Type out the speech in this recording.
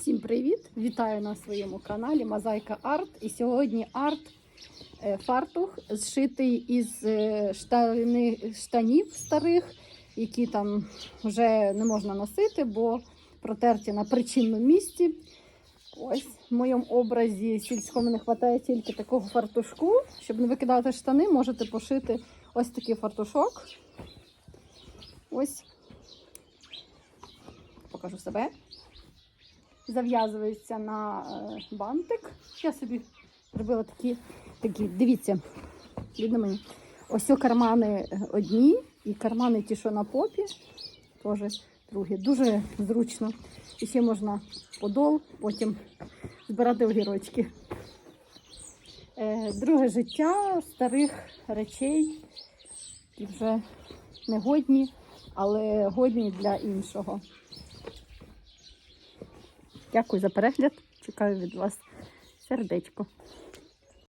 Всім привіт! Вітаю на своєму каналі Мозаїка Арт. І сьогодні арт е, фартух зшитий із е, штани, штанів старих, які там вже не можна носити, бо протерті на причинному місці. Ось в моєму образі сільському не вистачає тільки такого фартушку. Щоб не викидати штани, можете пошити ось такий фартушок. Ось покажу себе зав'язується на е, бантик. Я собі зробила такі, такі, дивіться, видно мені. Ось кармани одні, і кармани ті, що на попі, теж другі. Дуже зручно. І ще можна подол, потім збирати огірочки. Е, Друге життя старих речей, які вже не годні, але годні для іншого. Дякую за перегляд. Чекаю від вас сердечко.